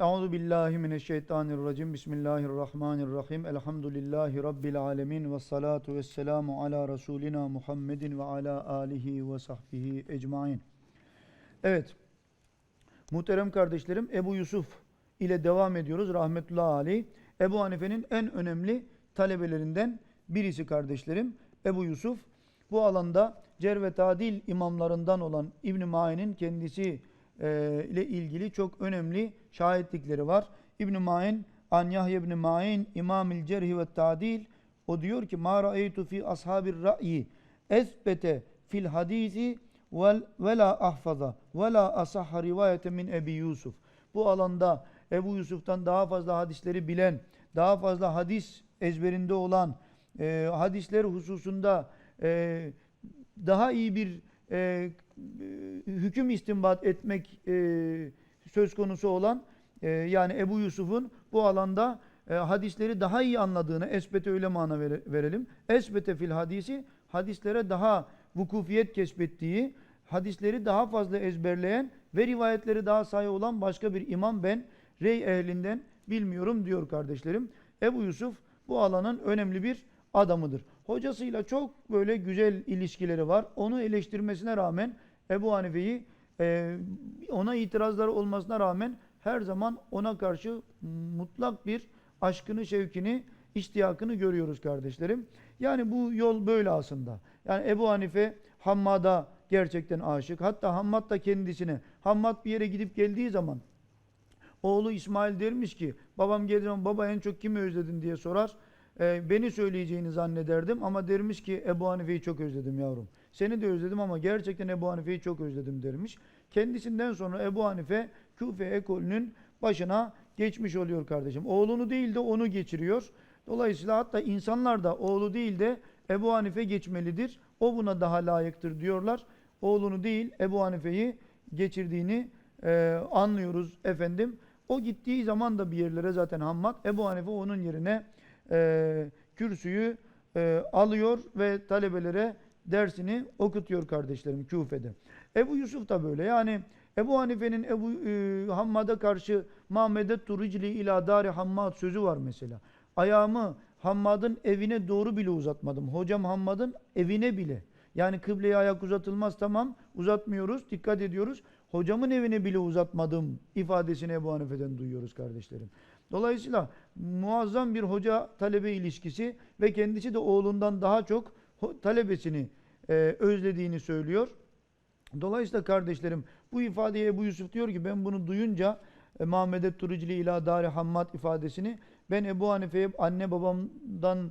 Euzu billahi mineşşeytanirracim. Bismillahirrahmanirrahim. Elhamdülillahi rabbil alamin ve salatu vesselamu ala rasulina Muhammedin ve ala alihi ve sahbihi ecmaîn. Evet. Muhterem kardeşlerim Ebu Yusuf ile devam ediyoruz rahmetullahi aleyh. Ebu Hanife'nin en önemli talebelerinden birisi kardeşlerim. Ebu Yusuf bu alanda cer ve tadil imamlarından olan İbn Ma'in'in kendisi e, ile ilgili çok önemli şahitlikleri var. İbn Ma'in an Yahya ibn Ma'in İmamil Cerh ve Tadil o diyor ki ma ra'eytu fi ashabir ra'yi esbete fil hadisi vel ve la ahfaza ve la asahha rivayete min Ebi Yusuf. Bu alanda Ebu Yusuf'tan daha fazla hadisleri bilen, daha fazla hadis ezberinde olan, e, hadisler hususunda e, daha iyi bir e, hüküm istinbat etmek e, söz konusu olan e, yani Ebu Yusuf'un bu alanda e, hadisleri daha iyi anladığını esbete öyle mana vere- verelim. Esbete fil hadisi hadislere daha vukufiyet keşfettiği, hadisleri daha fazla ezberleyen ve rivayetleri daha sayı olan başka bir imam ben rey ehlinden bilmiyorum diyor kardeşlerim. Ebu Yusuf bu alanın önemli bir adamıdır. Hocasıyla çok böyle güzel ilişkileri var. Onu eleştirmesine rağmen Ebu Hanife'yi e, ona itirazları olmasına rağmen her zaman ona karşı mutlak bir aşkını, şevkini, iştiyakını görüyoruz kardeşlerim. Yani bu yol böyle aslında. Yani Ebu Hanife Hammad'a gerçekten aşık. Hatta Hammad da kendisine, Hammad bir yere gidip geldiği zaman oğlu İsmail dermiş ki babam geldiği zaman baba en çok kimi özledin diye sorar. Ee, beni söyleyeceğini zannederdim ama dermiş ki Ebu Hanife'yi çok özledim yavrum. Seni de özledim ama gerçekten Ebu Hanife'yi çok özledim dermiş. Kendisinden sonra Ebu Hanife Küfe ekolünün başına geçmiş oluyor kardeşim. Oğlunu değil de onu geçiriyor. Dolayısıyla hatta insanlar da oğlu değil de Ebu Hanife geçmelidir. O buna daha layıktır diyorlar. Oğlunu değil Ebu Hanife'yi geçirdiğini e, anlıyoruz efendim. O gittiği zaman da bir yerlere zaten Hammad Ebu Hanife onun yerine e, kürsüyü e, alıyor ve talebelere dersini okutuyor kardeşlerim Küfe'de. Ebu Yusuf da böyle yani Ebu Hanife'nin Ebu e, Hammad'a karşı Mahmedet Turicli ila dari Hammad sözü var mesela. Ayağımı Hammad'ın evine doğru bile uzatmadım. Hocam Hammad'ın evine bile. Yani kıbleye ayak uzatılmaz tamam uzatmıyoruz dikkat ediyoruz. Hocamın evine bile uzatmadım ifadesini Ebu Hanife'den duyuyoruz kardeşlerim. Dolayısıyla muazzam bir hoca talebe ilişkisi ve kendisi de oğlundan daha çok talebesini e, özlediğini söylüyor. Dolayısıyla kardeşlerim bu ifadeye Ebu Yusuf diyor ki ben bunu duyunca e, Muhammedet Turucili ila Dari Hammad ifadesini ben Ebu Hanife'ye anne babamdan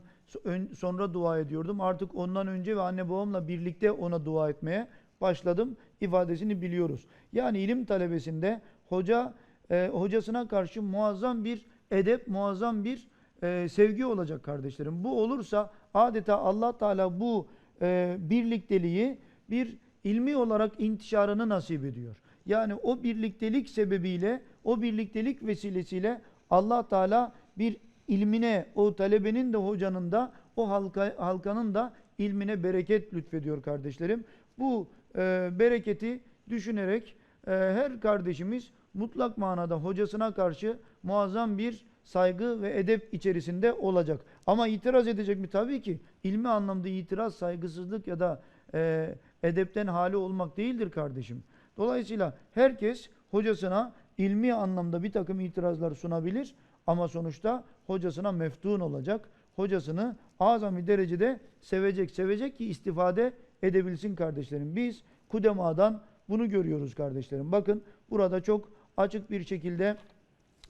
sonra dua ediyordum. Artık ondan önce ve anne babamla birlikte ona dua etmeye başladım ifadesini biliyoruz. Yani ilim talebesinde hoca e, hocasına karşı muazzam bir edep, muazzam bir e, sevgi olacak kardeşlerim. Bu olursa adeta Allah Teala bu e, birlikteliği bir ilmi olarak intişarını nasip ediyor. Yani o birliktelik sebebiyle, o birliktelik vesilesiyle Allah Teala bir ilmine, o talebenin de hocanın da, o halka, halkanın da ilmine bereket lütfediyor kardeşlerim. Bu e, bereketi düşünerek e, her kardeşimiz mutlak manada hocasına karşı muazzam bir saygı ve edep içerisinde olacak. Ama itiraz edecek mi? Tabii ki. İlmi anlamda itiraz, saygısızlık ya da e, edepten hali olmak değildir kardeşim. Dolayısıyla herkes hocasına ilmi anlamda bir takım itirazlar sunabilir ama sonuçta hocasına meftun olacak. Hocasını azami derecede sevecek, sevecek ki istifade edebilsin kardeşlerim. Biz Kudema'dan bunu görüyoruz kardeşlerim. Bakın burada çok açık bir şekilde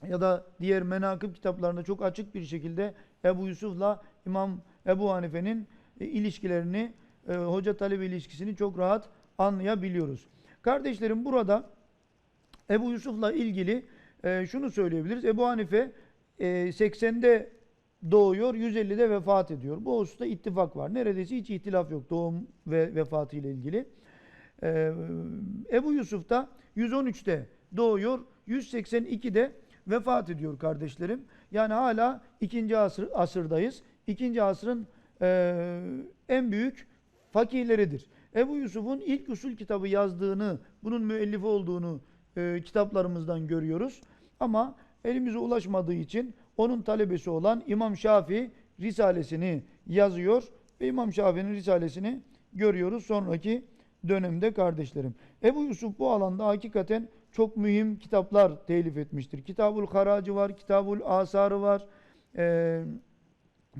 ya da diğer menakıb kitaplarında çok açık bir şekilde Ebu Yusuf'la İmam Ebu Hanife'nin e, ilişkilerini, e, hoca talebe ilişkisini çok rahat anlayabiliyoruz. Kardeşlerim burada Ebu Yusuf'la ilgili e, şunu söyleyebiliriz. Ebu Hanife e, 80'de doğuyor, 150'de vefat ediyor. Bu hususta ittifak var. Neredeyse hiç ihtilaf yok doğum ve vefatı ile ilgili. Ebu Yusuf da 113'te doğuyor, 182'de vefat ediyor kardeşlerim. Yani hala ikinci asır, asırdayız. İkinci asrın e, en büyük fakihleridir. Ebu Yusuf'un ilk usul kitabı yazdığını, bunun müellifi olduğunu e, kitaplarımızdan görüyoruz. Ama elimize ulaşmadığı için onun talebesi olan İmam Şafii Risalesini yazıyor ve İmam Şafii'nin Risalesini görüyoruz sonraki dönemde kardeşlerim. Ebu Yusuf bu alanda hakikaten çok mühim kitaplar telif etmiştir. Kitabul Haracı var, Kitabul Asarı var, e,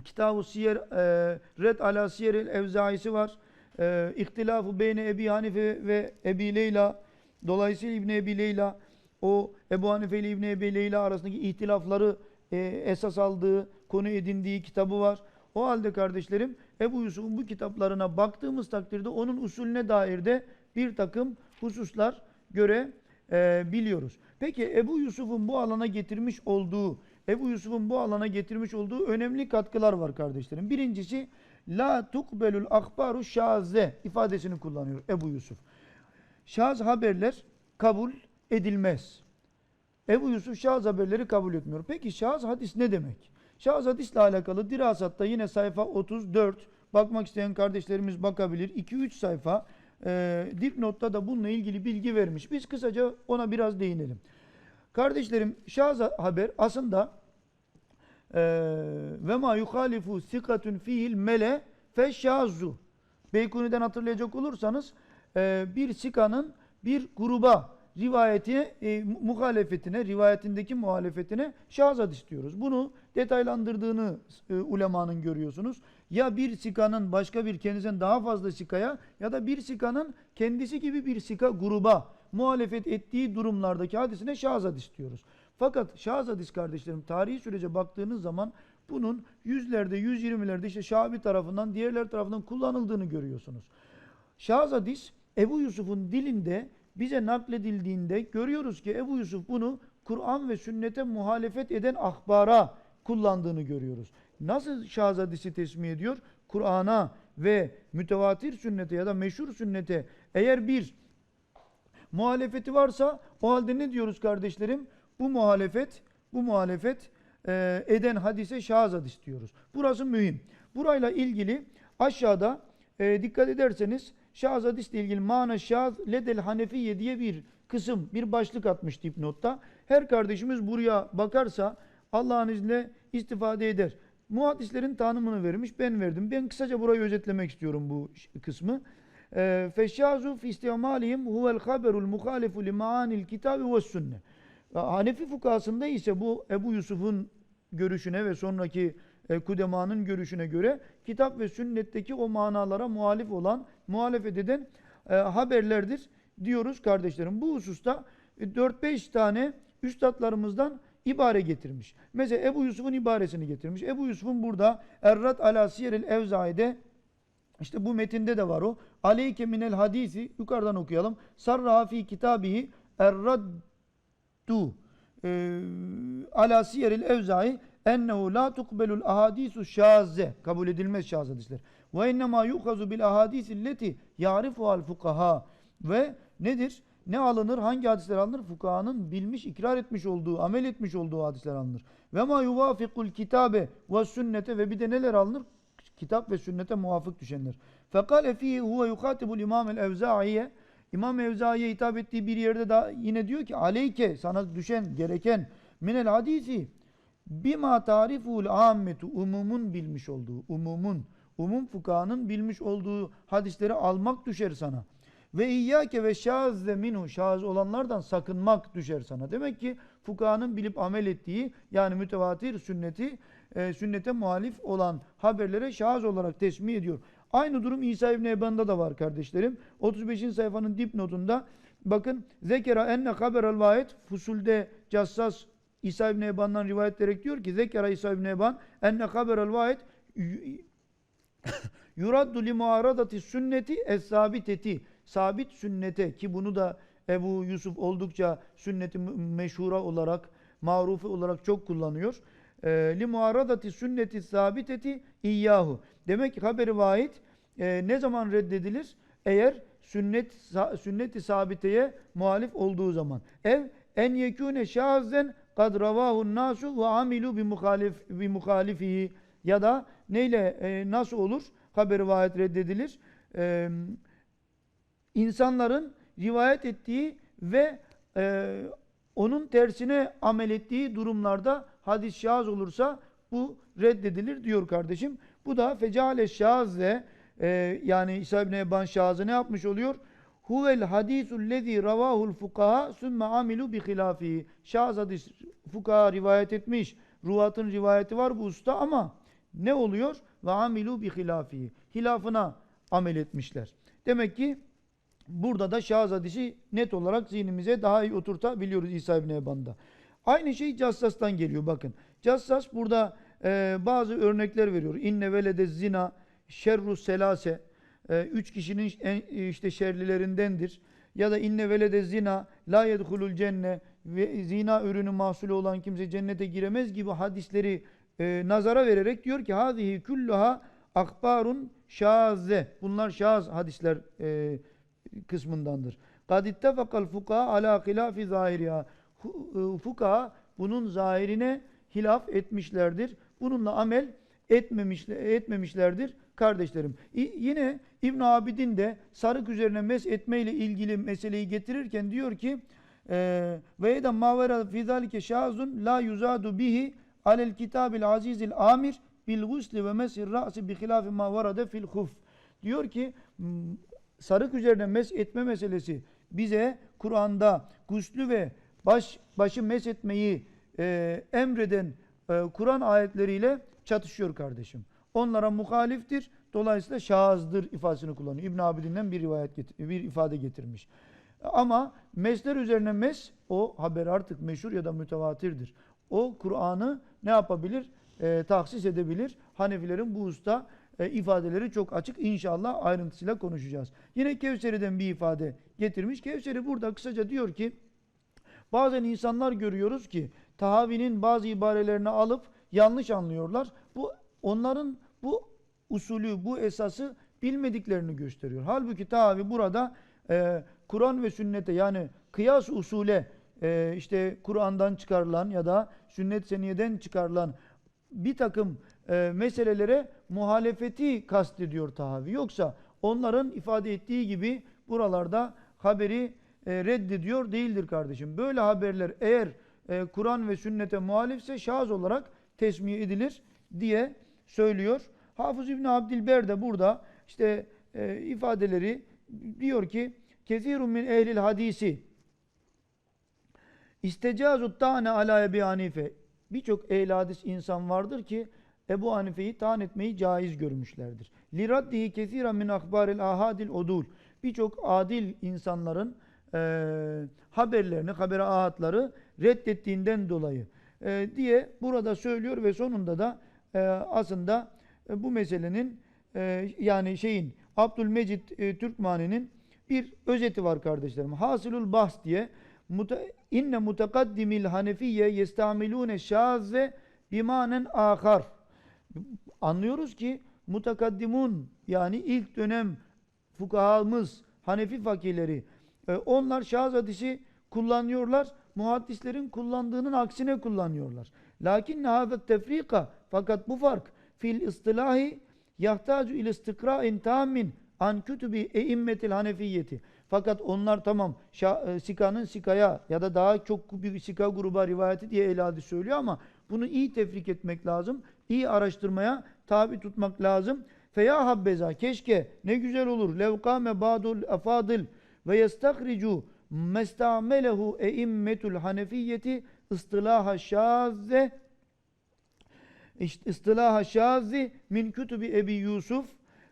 Kitab-ı Siyer, e, Red ala Siyeril Evzaisi var. E, İhtilafı Ebi Hanife ve Ebi Leyla. Dolayısıyla İbni Ebi Leyla o Ebu Hanife ile İbni Ebi Leyla arasındaki ihtilafları e, esas aldığı, konu edindiği kitabı var. O halde kardeşlerim Ebu Yusuf'un bu kitaplarına baktığımız takdirde onun usulüne dair de bir takım hususlar göre e, biliyoruz. Peki Ebu Yusuf'un bu alana getirmiş olduğu Ebu Yusuf'un bu alana getirmiş olduğu önemli katkılar var kardeşlerim. Birincisi la tukbelul akbaru şaze ifadesini kullanıyor Ebu Yusuf. Şaz haberler kabul edilmez. Ebu Yusuf şaz haberleri kabul etmiyor. Peki şaz hadis ne demek? Şaz hadisle alakalı dirasatta yine sayfa 34 bakmak isteyen kardeşlerimiz bakabilir. 2-3 sayfa e, dipnotta da bununla ilgili bilgi vermiş. Biz kısaca ona biraz değinelim. Kardeşlerim şaz haber aslında e, ve ma yuhalifu sikatun fihil mele feşşazu. Beykuni'den hatırlayacak olursanız e, bir sikanın bir gruba rivayeti e, mu- muhalefetine, rivayetindeki muhalefetine şahs hadis diyoruz. Bunu detaylandırdığını e, ulemanın görüyorsunuz. Ya bir sikanın başka bir kendisinden daha fazla sikaya ya da bir sikanın kendisi gibi bir sika gruba muhalefet ettiği durumlardaki hadisine şahs hadis diyoruz. Fakat şahs hadis kardeşlerim tarihi sürece baktığınız zaman bunun yüzlerde, yüz yirmilerde işte Şabi tarafından, diğerler tarafından kullanıldığını görüyorsunuz. Şahs hadis Ebu Yusuf'un dilinde bize nakledildiğinde görüyoruz ki Ebu Yusuf bunu Kur'an ve sünnete muhalefet eden ahbara kullandığını görüyoruz. Nasıl şahs hadisi tesmih ediyor? Kur'an'a ve mütevatir sünnete ya da meşhur sünnete eğer bir muhalefeti varsa o halde ne diyoruz kardeşlerim? Bu muhalefet, bu muhalefet e, eden hadise şahs hadis diyoruz. Burası mühim. Burayla ilgili aşağıda e, dikkat ederseniz şahs hadisle ilgili mana şahs ledel hanefiye diye bir kısım, bir başlık atmış dipnotta. Her kardeşimiz buraya bakarsa Allah'ın izniyle istifade eder. Muhaddislerin tanımını vermiş, ben verdim. Ben kısaca burayı özetlemek istiyorum bu kısmı. Ee, Feşşazu fi istimalihim huvel haberul muhalifu li maanil kitabi ve sünne. Hanefi fukasında ise bu Ebu Yusuf'un görüşüne ve sonraki e, kudemanın görüşüne göre kitap ve sünnetteki o manalara muhalif olan, muhalefet eden e, haberlerdir diyoruz kardeşlerim. Bu hususta e, 4-5 tane üstadlarımızdan ibare getirmiş. Mesela Ebu Yusuf'un ibaresini getirmiş. Ebu Yusuf'un burada Errat ala siyeril evzaide işte bu metinde de var o. Aleyke minel hadisi yukarıdan okuyalım. Sarra fi kitabihi erraddu e, ala siyeril evzai ennehu la tukbelul ahadisu şaze kabul edilmez şaz hadisler. Ve innema yukazu bil ahadisilleti ya'rifuhal fukaha ve nedir? Ne alınır? Hangi hadisler alınır? Fukahanın bilmiş, ikrar etmiş olduğu, amel etmiş olduğu hadisler alınır. Ve ma yuvafikul kitabe ve sünnete ve bir de neler alınır? Kitap ve sünnete muvafık düşenler. Fekale fihi huve yukatibul imam el evzaiye İmam Evzai'ye hitap ettiği bir yerde daha yine diyor ki aleyke sana düşen gereken minel hadisi bima tariful ammetu umumun bilmiş olduğu umumun umum fukahanın bilmiş olduğu hadisleri almak düşer sana. Ve iyyake ve şazze minhu şaz olanlardan sakınmak düşer sana. Demek ki fukahanın bilip amel ettiği yani mütevatir sünneti e, sünnete muhalif olan haberlere şaz olarak tesmih ediyor. Aynı durum İsa İbni Eban'da da var kardeşlerim. 35. sayfanın dipnotunda bakın zekera enne haberel vahid fusulde cassas İsa İbni Eban'dan rivayet ederek diyor ki zekera İsa İbni Eban enne haberel vahid yuraddu li muaradati sünneti es sabiteti sabit sünnete ki bunu da Ebu Yusuf oldukça sünneti meşhura olarak marufu olarak çok kullanıyor. Li muaradati sünneti sabiteti iyyahu. Demek ki haberi vahid e, ne zaman reddedilir? Eğer sünnet sünneti sabiteye muhalif olduğu zaman. Ev en yekune şazen kad ravahu nasu ve amilu bi muhalif bi muhalifihi ya da neyle e, nasıl olur? Haberi vahid reddedilir. E, insanların rivayet ettiği ve e, onun tersine amel ettiği durumlarda hadis şaz olursa bu reddedilir diyor kardeşim. Bu da fecale şazle e, yani İsa İbni Ebban şazı ne yapmış oluyor? Huvel hadisul lezi ravahul fukaha sümme amilu bi hilafihi. Şaz hadis fukaha rivayet etmiş. Ruvatın rivayeti var bu usta ama ne oluyor? Ve amilu bi hilafihi. Hilafına amel etmişler. Demek ki burada da şahız hadisi net olarak zihnimize daha iyi oturtabiliyoruz İsa İbni Eban'da. Aynı şey Cassas'tan geliyor bakın. Cassas burada e, bazı örnekler veriyor. İnne velede zina, şerru selase, üç kişinin en, işte şerlilerindendir. Ya da inne velede zina, la yedhulul cenne, ve zina ürünü mahsulü olan kimse cennete giremez gibi hadisleri e, nazara vererek diyor ki hadihi kulluha akbarun şaze. Bunlar şaz hadisler e, kısmındandır. Kad ittefakal fukaha ala hilafi zahiriha. Fukaha bunun zahirine hilaf etmişlerdir. Bununla amel etmemişler, etmemişlerdir kardeşlerim. Yine İbn Abidin de sarık üzerine mes etme ile ilgili meseleyi getirirken diyor ki ve eden mavera fi şazun la yuzadu bihi alel kitabil azizil amir bil gusli ve mesir ra'si bi hilafi ma fil huf. Diyor ki sarık üzerine mes etme meselesi bize Kur'an'da guslü ve baş başı mes etmeyi e, emreden e, Kur'an ayetleriyle çatışıyor kardeşim. Onlara muhaliftir. Dolayısıyla şahızdır ifadesini kullanıyor. İbn Abidin'den bir rivayet bir ifade getirmiş. Ama mesler üzerine mes o haber artık meşhur ya da mütevatirdir. O Kur'an'ı ne yapabilir? E, tahsis edebilir. Hanefilerin bu usta e, ifadeleri çok açık. İnşallah ayrıntısıyla konuşacağız. Yine Kevseri'den bir ifade getirmiş. Kevseri burada kısaca diyor ki bazen insanlar görüyoruz ki tahavinin bazı ibarelerini alıp yanlış anlıyorlar. Bu onların bu usulü, bu esası bilmediklerini gösteriyor. Halbuki tahavi burada e, Kur'an ve sünnete yani kıyas usule e, işte Kur'an'dan çıkarılan ya da sünnet seniyeden çıkarılan bir takım e, meselelere muhalefeti kastediyor tahavi. Yoksa onların ifade ettiği gibi buralarda haberi e, reddediyor değildir kardeşim. Böyle haberler eğer e, Kur'an ve sünnete muhalifse şahız olarak tesmiye edilir diye söylüyor. Hafız İbni Abdilber de burada işte e, ifadeleri diyor ki Kezirun min ehlil hadisi İstecazut tane ala Ebi Hanife Birçok ehl hadis insan vardır ki Ebu Hanife'yi taan etmeyi caiz görmüşlerdir. Liraddihi kesiren min akbaril ahadil odul. Birçok adil insanların e, haberlerini, haber ahatları reddettiğinden dolayı e, diye burada söylüyor ve sonunda da e, aslında bu meselenin e, yani şeyin Abdülmecid e, Türkmani'nin bir özeti var kardeşlerim. Hasilul bahs diye inne mutakaddimil hanefiye yestamilune şazze bimanen ahar. Anlıyoruz ki mutakaddimun yani ilk dönem fukahamız, Hanefi fakirleri e, onlar şahs hadisi kullanıyorlar. Muhaddislerin kullandığının aksine kullanıyorlar. Lakin hâzet tefrika fakat bu fark fil istilahi yahtacu il istikra'in tamin an kütübi eimmetil hanefiyeti. Fakat onlar tamam e, Sika'nın Sika'ya ya da daha çok bir Sika gruba rivayeti diye el söylüyor ama bunu iyi tefrik etmek lazım. iyi araştırmaya tabi tutmak lazım. Feya habbeza keşke ne güzel olur. Levkame badul afadil ve yestakricu mestamelehu eimmetul hanefiyeti ıstılaha şazze ıstılaha şazi min kütübi Ebi Yusuf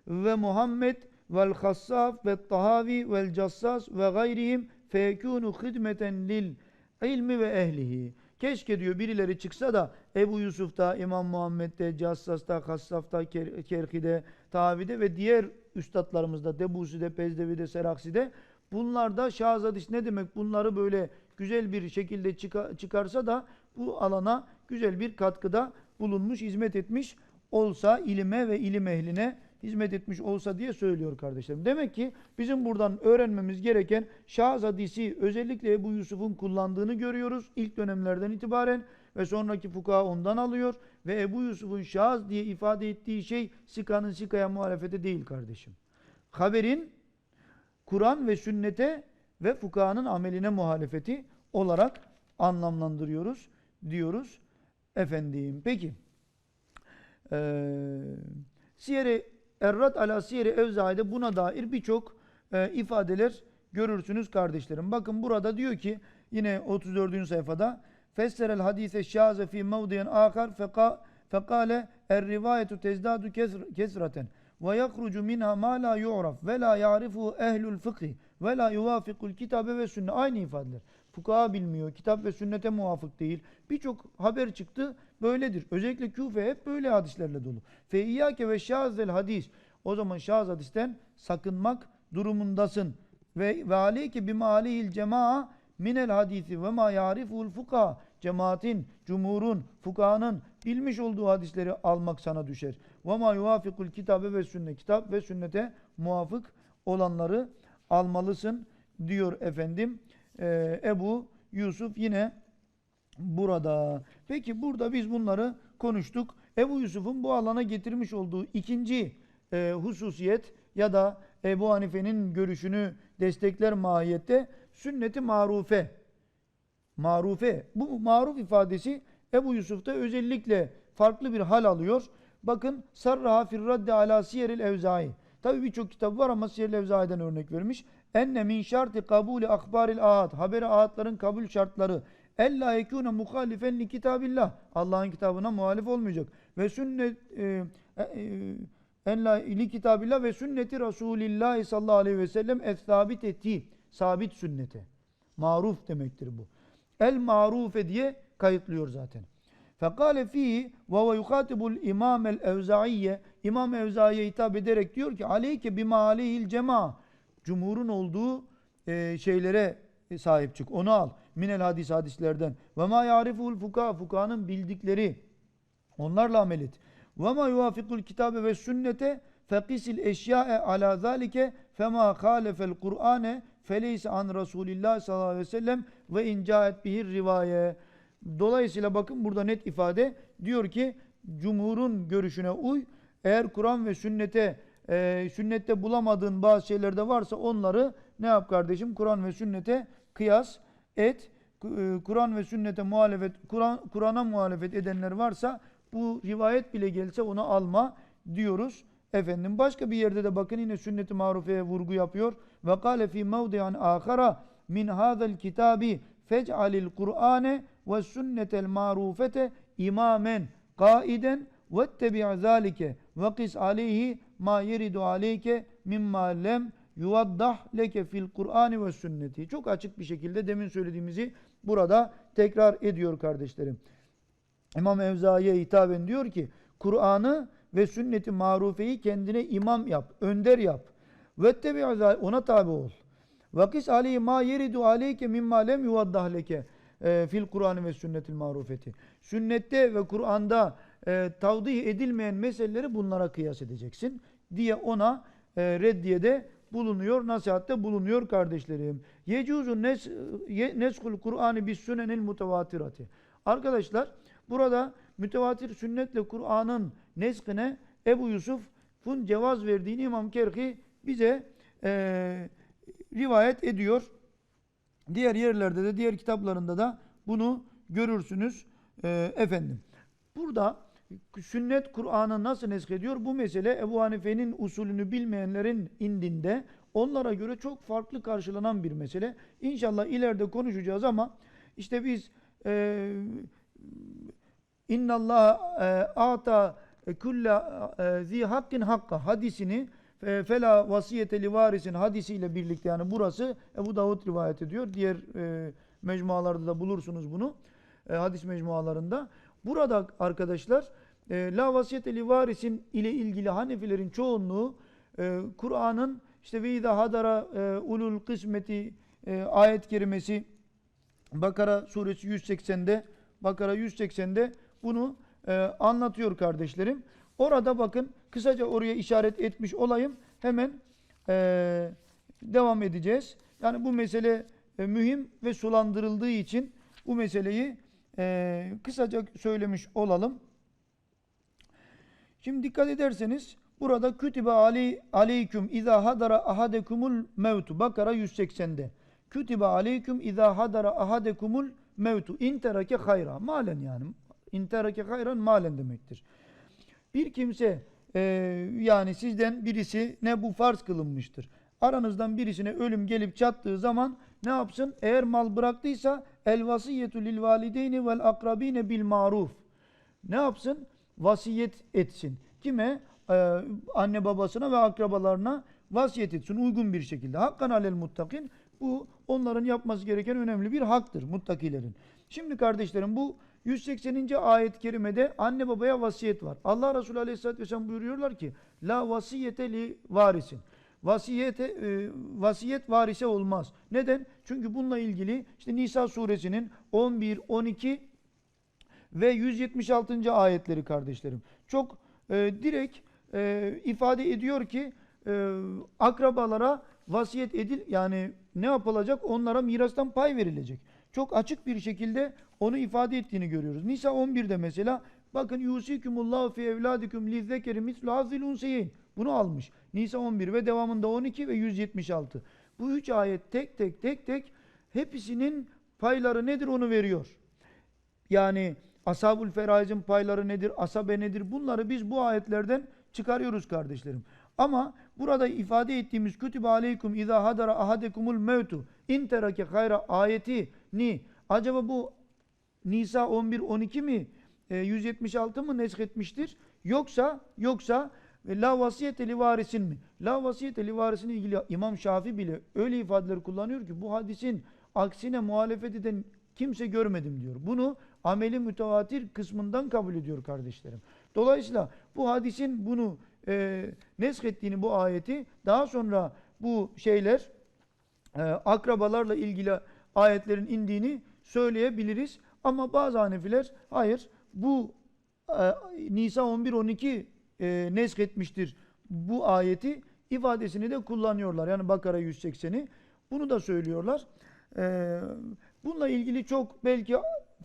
ve Muhammed vel hassaf ve tahavi vel cassas ve gayrihim feyekûnu hidmeten lil ilmi ve ehlihi. Keşke diyor birileri çıksa da Ebu Yusuf'ta, İmam Muhammed'de, Cassas'ta, Hassaf'ta, Kerhi'de, Tavi'de ve diğer üstadlarımızda, Debusi'de, Pezdevi'de, Seraksi'de bunlarda şahzadiş ne demek bunları böyle güzel bir şekilde çıkarsa da bu alana güzel bir katkıda bulunmuş, hizmet etmiş olsa ilime ve ilim ehline hizmet etmiş olsa diye söylüyor kardeşlerim. Demek ki bizim buradan öğrenmemiz gereken Şahz hadisi özellikle Ebu Yusuf'un kullandığını görüyoruz ilk dönemlerden itibaren ve sonraki fukaha ondan alıyor ve Ebu Yusuf'un Şahz diye ifade ettiği şey Sika'nın Sika'ya muhalefete değil kardeşim. Haberin Kur'an ve sünnete ve fukahanın ameline muhalefeti olarak anlamlandırıyoruz diyoruz efendim. Peki. Ee, Siyeri Errat ala Siyeri Evzai'de buna dair birçok e, ifadeler görürsünüz kardeşlerim. Bakın burada diyor ki yine 34. sayfada Fesserel hadise şaze fi mevdiyen ahar feka fekale er rivayetu tezdadu kesr- kesraten ve yakrucu minha ma la yu'raf ve la ya'rifu ehlul fıkhi ve la yuvafikul kitabe ve sünne aynı ifadeler. Fukaha bilmiyor, kitap ve sünnete muvafık değil. Birçok haber çıktı böyledir. Özellikle Küfe hep böyle hadislerle dolu. Fe iyyake ve şazel hadis. O zaman şaz hadisten sakınmak durumundasın. Ve ve aleyke bima aleyhil cemaa minel hadisi ve ma yariful fuka. Cemaatin, cumhurun, fukahanın bilmiş olduğu hadisleri almak sana düşer. Ve ma yuvafikul kitabe ve sünne. Kitap ve sünnete muvafık olanları almalısın diyor efendim. Ee, Ebu Yusuf yine burada. Peki burada biz bunları konuştuk. Ebu Yusuf'un bu alana getirmiş olduğu ikinci e, hususiyet ya da Ebu Hanife'nin görüşünü destekler mahiyette sünneti marufe. Marufe. Bu maruf ifadesi Ebu Yusuf'ta özellikle farklı bir hal alıyor. Bakın sarraha fir raddi ala siyeril evzai. Tabi birçok kitap var ama siyeril evzai'den örnek vermiş. Enne min şarti kabuli akbaril ahad. Haberi ahadların kabul şartları. Ella yekûne muhalifen li kitabillah. Allah'ın kitabına muhalif olmayacak. Ve sünnet e, e, ella li kitabillah ve sünneti Resulillah sallallahu aleyhi ve sellem es sabit etti. Sabit sünnete. Maruf demektir bu. El marufe diye kayıtlıyor zaten. Fekale fihi ve ve yukatibul imam el evzaiye İmam Evzai'ye hitap ederek diyor ki aleyke bima aleyhil cema cumhurun olduğu e, şeylere sahip çık. Onu al. Minel hadis hadislerden. Ve ma yariful fuka fukanın bildikleri onlarla amel et. Ve ma yuvafikul kitabe ve sünnete fekisil eşyae ala zalike fema halefel Kur'ane feleyse an Resulillah sallallahu aleyhi ve sellem ve incaet bihir rivaye. Dolayısıyla bakın burada net ifade diyor ki cumhurun görüşüne uy. Eğer Kur'an ve sünnete e, sünnette bulamadığın bazı şeyler de varsa onları ne yap kardeşim? Kur'an ve sünnete kıyas et. E, Kur'an ve sünnete muhalefet, Kur'an Kur'an'a muhalefet edenler varsa bu rivayet bile gelse onu alma diyoruz. Efendim başka bir yerde de bakın yine sünnet-i marufeye vurgu yapıyor. Ve kâle fî mevdi'an âkhara min hâzel kitâbi fec'alil Kur'âne ve sünnetel marufete imamen kaiden vettebi' zâlike ve kis aleyhi ma yeridu aleyke mimma lem yuvaddah leke fil Kur'ani ve sünneti. Çok açık bir şekilde demin söylediğimizi burada tekrar ediyor kardeşlerim. İmam Evzai'ye hitaben diyor ki Kur'an'ı ve sünneti marufeyi kendine imam yap, önder yap. Vettebi' ona tabi ol. Vakis aleyhi ma yeridu aleyke mimma lem yuvaddah leke e, fil Kur'an ve sünnetil marufeti. Sünnette ve Kur'an'da e, tavdih edilmeyen meseleleri bunlara kıyas edeceksin diye ona e, reddiyede bulunuyor, nasihatte bulunuyor kardeşlerim. Yecuzu nes, ye- neskul Kur'an'ı bis sünenil mutevatirati. Arkadaşlar burada mütevatir sünnetle Kur'an'ın neskine Ebu Yusuf'un cevaz verdiğini İmam Kerhi bize e, rivayet ediyor. Diğer yerlerde de diğer kitaplarında da bunu görürsünüz e, efendim. Burada sünnet Kur'an'ı nasıl neskediyor? Bu mesele Ebu Hanife'nin usulünü bilmeyenlerin indinde onlara göre çok farklı karşılanan bir mesele. İnşallah ileride konuşacağız ama işte biz e, İnnallah ata kulle e, zi hakkin hakka hadisini e, fela vasiyete li varisin hadisiyle birlikte yani burası Ebu Davud rivayet ediyor. Diğer e, mecmualarda da bulursunuz bunu. E, hadis mecmualarında. Burada arkadaşlar e, la vasiyete li varisin ile ilgili Hanefilerin çoğunluğu e, Kur'an'ın işte ve izâ hadara e, ulul kısmeti e, ayet kerimesi Bakara suresi 180'de Bakara 180'de bunu e, anlatıyor kardeşlerim. Orada bakın kısaca oraya işaret etmiş olayım. Hemen e, devam edeceğiz. Yani bu mesele e, mühim ve sulandırıldığı için bu meseleyi e, kısaca söylemiş olalım. Şimdi dikkat ederseniz burada kütübe ali, aleyküm izâ hadara ahadekumul mevtu Bakara 180'de. Kütübe aleyküm izâ hadara ahadekumul mevtu. İnterake hayra. Malen yani. İnterake hayran malen demektir. Bir kimse e, yani sizden birisi ne bu farz kılınmıştır. Aranızdan birisine ölüm gelip çattığı zaman ne yapsın? Eğer mal bıraktıysa el vasiyetu lil valideyni vel akrabine bil maruf. Ne yapsın? Vasiyet etsin. Kime? Ee, anne babasına ve akrabalarına vasiyet etsin uygun bir şekilde. Hakkan alel muttakin. Bu onların yapması gereken önemli bir haktır muttakilerin. Şimdi kardeşlerim bu 180. ayet-i kerimede anne babaya vasiyet var. Allah Resulü Aleyhisselatü Vesselam buyuruyorlar ki La vasiyete li varisin. Vasiyete, vasiyet varise olmaz. Neden? Çünkü bununla ilgili işte Nisa suresinin 11, 12 ve 176. ayetleri kardeşlerim. Çok e, direkt e, ifade ediyor ki e, akrabalara vasiyet edil yani ne yapılacak? Onlara mirastan pay verilecek. Çok açık bir şekilde onu ifade ettiğini görüyoruz. Nisa 11'de mesela bakın yusikumullahu fi evladikum lizzekeri mislu hazil. Bunu almış. Nisa 11 ve devamında 12 ve 176. Bu üç ayet tek tek tek tek hepsinin payları nedir onu veriyor. Yani ashabul feraizin payları nedir, asabe nedir bunları biz bu ayetlerden çıkarıyoruz kardeşlerim. Ama burada ifade ettiğimiz kütübe aleykum izâ hadara ahadekumul mevtu in terake hayra ayeti ni acaba bu Nisa 11 12 mi e, 176 mı nesketmiştir yoksa yoksa ve la vasiyete li varisin mi? La vasiyete li varisine ilgili İmam Şafi bile öyle ifadeler kullanıyor ki bu hadisin aksine muhalefet eden kimse görmedim diyor. Bunu ameli mütevatir kısmından kabul ediyor kardeşlerim. Dolayısıyla bu hadisin bunu e, neskettiğini bu ayeti daha sonra bu şeyler e, akrabalarla ilgili ayetlerin indiğini söyleyebiliriz. Ama bazı hanefiler hayır bu e, Nisa 11-12 e, nesketmiştir bu ayeti ifadesini de kullanıyorlar. Yani Bakara 180'i bunu da söylüyorlar. E, bununla ilgili çok belki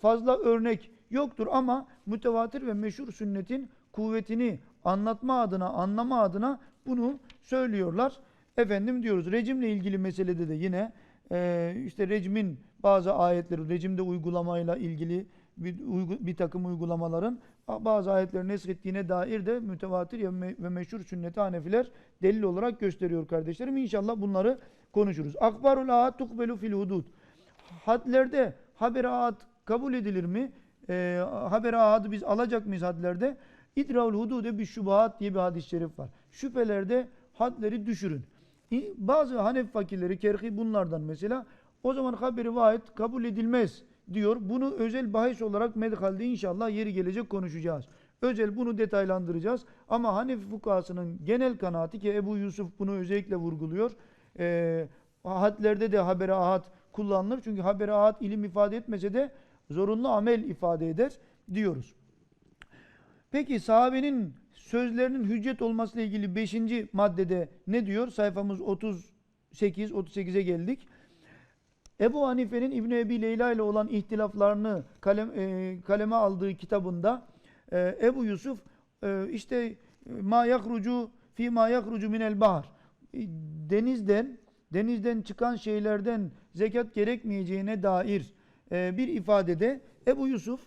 fazla örnek yoktur ama mütevatir ve meşhur sünnetin kuvvetini anlatma adına, anlama adına bunu söylüyorlar. Efendim diyoruz rejimle ilgili meselede de yine e, işte rejimin bazı ayetleri, rejimde uygulamayla ilgili bir, bir takım uygulamaların bazı ayetlerin neskettiğine dair de mütevatir ve meşhur sünneti hanefiler delil olarak gösteriyor kardeşlerim. İnşallah bunları konuşuruz. Akbarul ahad tukbelu fil hudud. Hadlerde haber ahad kabul edilir mi? E, haber ahadı biz alacak mıyız hadlerde? İdraul hudude bir şubahat diye bir hadis-i şerif var. Şüphelerde hadleri düşürün. Bazı Hanefi fakirleri, kerhi bunlardan mesela o zaman haberi vahid kabul edilmez diyor. Bunu özel bahis olarak medhalde inşallah yeri gelecek konuşacağız. Özel bunu detaylandıracağız. Ama Hanefi fukahasının genel kanaati ki Ebu Yusuf bunu özellikle vurguluyor. E, hadlerde de haberi ahad kullanılır. Çünkü haberi ahad ilim ifade etmese de zorunlu amel ifade eder diyoruz. Peki sahabenin sözlerinin hüccet olmasıyla ilgili 5. maddede ne diyor? Sayfamız 38 38'e geldik. Ebu Hanife'nin İbn Ebi Leyla ile olan ihtilaflarını kalem, e, kaleme aldığı kitabında e, Ebu Yusuf e, işte e, ma yakrucu fi ma yakrucu minel bahar e, denizden denizden çıkan şeylerden zekat gerekmeyeceğine dair e, bir ifadede Ebu Yusuf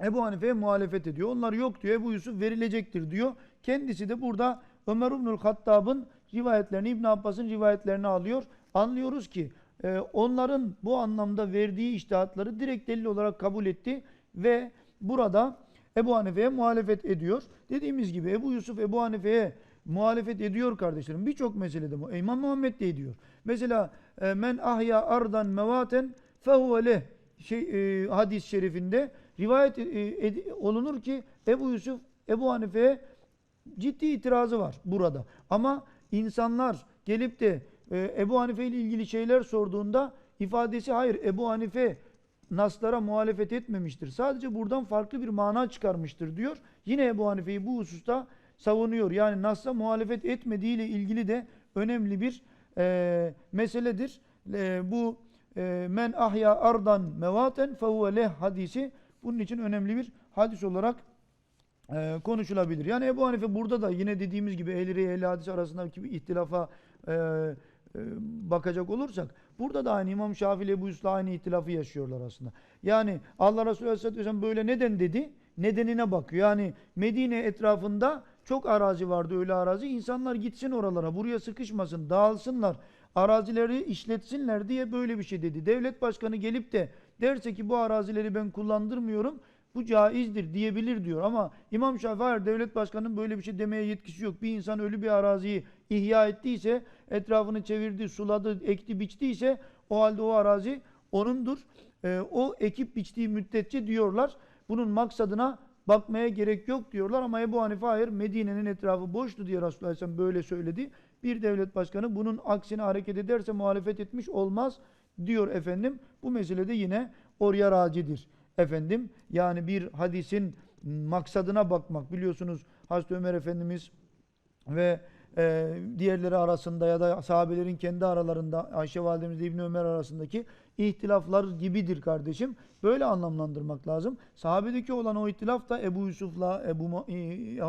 Ebu Hanife'ye muhalefet ediyor. Onlar yok diyor. Ebu Yusuf verilecektir diyor. Kendisi de burada Ömer İbnül Hattab'ın rivayetlerini, İbn Abbas'ın rivayetlerini alıyor. Anlıyoruz ki e, onların bu anlamda verdiği iştihatları direkt delil olarak kabul etti ve burada Ebu Hanife'ye muhalefet ediyor. Dediğimiz gibi Ebu Yusuf Ebu Hanife'ye muhalefet ediyor kardeşlerim. Birçok meselede bu. İmam Muhammed de ediyor. Mesela e, men ahya ardan mevaten fehuve leh şey, e, hadis-i şerifinde rivayet e, olunur ki Ebu Yusuf Ebu Hanife'ye ciddi itirazı var burada. Ama insanlar gelip de e, Ebu Hanife ile ilgili şeyler sorduğunda ifadesi hayır Ebu Hanife naslara muhalefet etmemiştir. Sadece buradan farklı bir mana çıkarmıştır diyor. Yine Ebu Hanife'yi bu hususta savunuyor. Yani nasla muhalefet etmediği ile ilgili de önemli bir e, meseledir. E, bu e, men ahya ardan mevaten fehuve leh hadisi bunun için önemli bir hadis olarak e, konuşulabilir. Yani Ebu Hanife burada da yine dediğimiz gibi ehli ehli hadis arasındaki bir ihtilafa e, bakacak olursak Burada da aynı İmam Şafii ile Ebu Yusuf'la aynı ihtilafı yaşıyorlar aslında. Yani Allah Resulü Aleyhisselatü Vesselam böyle neden dedi? Nedenine bakıyor. Yani Medine etrafında çok arazi vardı öyle arazi. İnsanlar gitsin oralara buraya sıkışmasın dağılsınlar. Arazileri işletsinler diye böyle bir şey dedi. Devlet başkanı gelip de derse ki bu arazileri ben kullandırmıyorum bu caizdir diyebilir diyor. Ama İmam Şafii devlet başkanının böyle bir şey demeye yetkisi yok. Bir insan ölü bir araziyi ihya ettiyse, etrafını çevirdi, suladı, ekti, biçtiyse o halde o arazi onundur. Ee, o ekip biçtiği müddetçe diyorlar bunun maksadına bakmaya gerek yok diyorlar ama Ebu Hanife hayır Medine'nin etrafı boştu diye Resulullah Aleyhisselam böyle söyledi. Bir devlet başkanı bunun aksine hareket ederse muhalefet etmiş olmaz diyor efendim. Bu meselede yine oraya racidir efendim. Yani bir hadisin maksadına bakmak biliyorsunuz Hazreti Ömer Efendimiz ve e, diğerleri arasında ya da sahabelerin kendi aralarında Ayşe Validemiz ile İbni Ömer arasındaki ihtilaflar gibidir kardeşim. Böyle anlamlandırmak lazım. Sahabedeki olan o ihtilaf da Ebu Yusuf'la, Ebu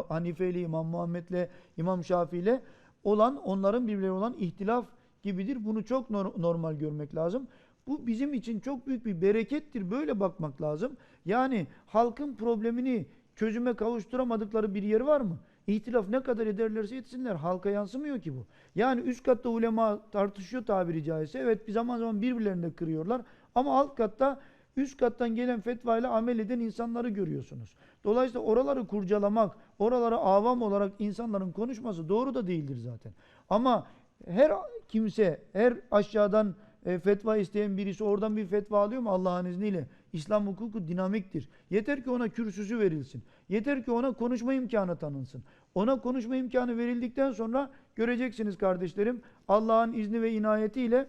Hanife ile, İmam Muhammed'le, İmam Şafii ile olan onların birbirleri olan ihtilaf gibidir. Bunu çok nor- normal görmek lazım. Bu bizim için çok büyük bir berekettir. Böyle bakmak lazım. Yani halkın problemini çözüme kavuşturamadıkları bir yer var mı? İhtilaf ne kadar ederlerse etsinler. Halka yansımıyor ki bu. Yani üst katta ulema tartışıyor tabiri caizse. Evet bir zaman zaman birbirlerini de kırıyorlar. Ama alt katta üst kattan gelen fetva ile amel eden insanları görüyorsunuz. Dolayısıyla oraları kurcalamak, oralara avam olarak insanların konuşması doğru da değildir zaten. Ama her kimse, her aşağıdan e, fetva isteyen birisi oradan bir fetva alıyor mu Allah'ın izniyle? İslam hukuku dinamiktir. Yeter ki ona kürsüsü verilsin. Yeter ki ona konuşma imkanı tanınsın. Ona konuşma imkanı verildikten sonra göreceksiniz kardeşlerim Allah'ın izni ve inayetiyle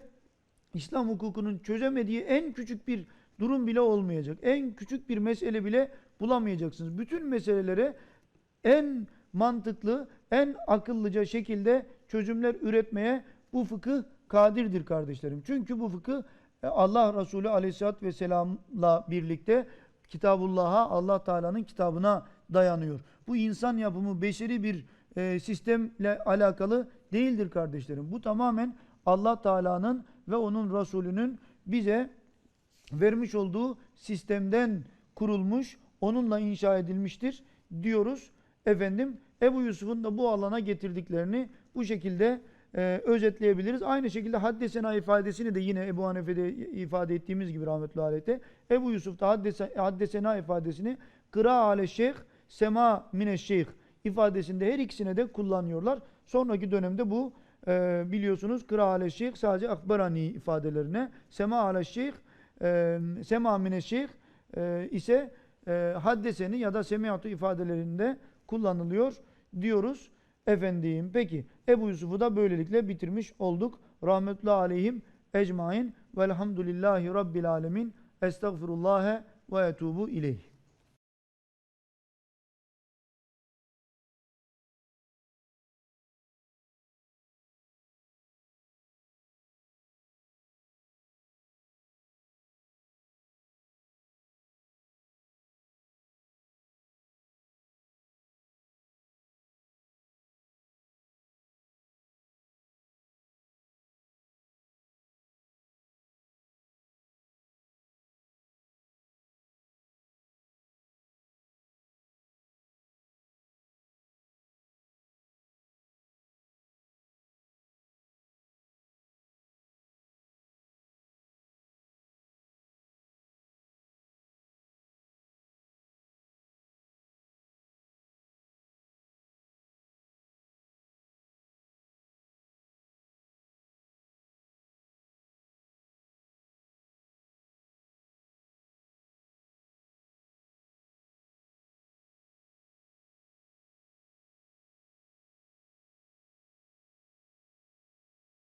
İslam hukukunun çözemediği en küçük bir durum bile olmayacak. En küçük bir mesele bile bulamayacaksınız. Bütün meselelere en mantıklı, en akıllıca şekilde çözümler üretmeye bu fıkıh kadirdir kardeşlerim. Çünkü bu fıkıh e, Allah Resulü Aleyhisselatü Vesselam'la birlikte Kitabullah'a, Allah Teala'nın kitabına dayanıyor. Bu insan yapımı beşeri bir e, sistemle alakalı değildir kardeşlerim. Bu tamamen Allah Teala'nın ve onun Resulünün bize vermiş olduğu sistemden kurulmuş, onunla inşa edilmiştir diyoruz. Efendim Ebu Yusuf'un da bu alana getirdiklerini bu şekilde e, özetleyebiliriz. Aynı şekilde haddesena ifadesini de yine Ebu Hanefe'de ifade ettiğimiz gibi rahmetullahi aleyhte Ebu Yusuf da haddese, haddesena ifadesini kıra ale şeyh sema mine şeyh ifadesinde her ikisine de kullanıyorlar. Sonraki dönemde bu e, biliyorsunuz kıra ale şeyh sadece akbarani ifadelerine sema ale şeyh e, sema mine şeyh e, ise e, haddeseni ya da semiatu ifadelerinde kullanılıyor diyoruz. Efendim peki Ebu Yusuf'u da böylelikle bitirmiş olduk. Rahmetullahi aleyhim ecmain velhamdülillahi rabbil alemin estağfirullahe ve etubu ileyh.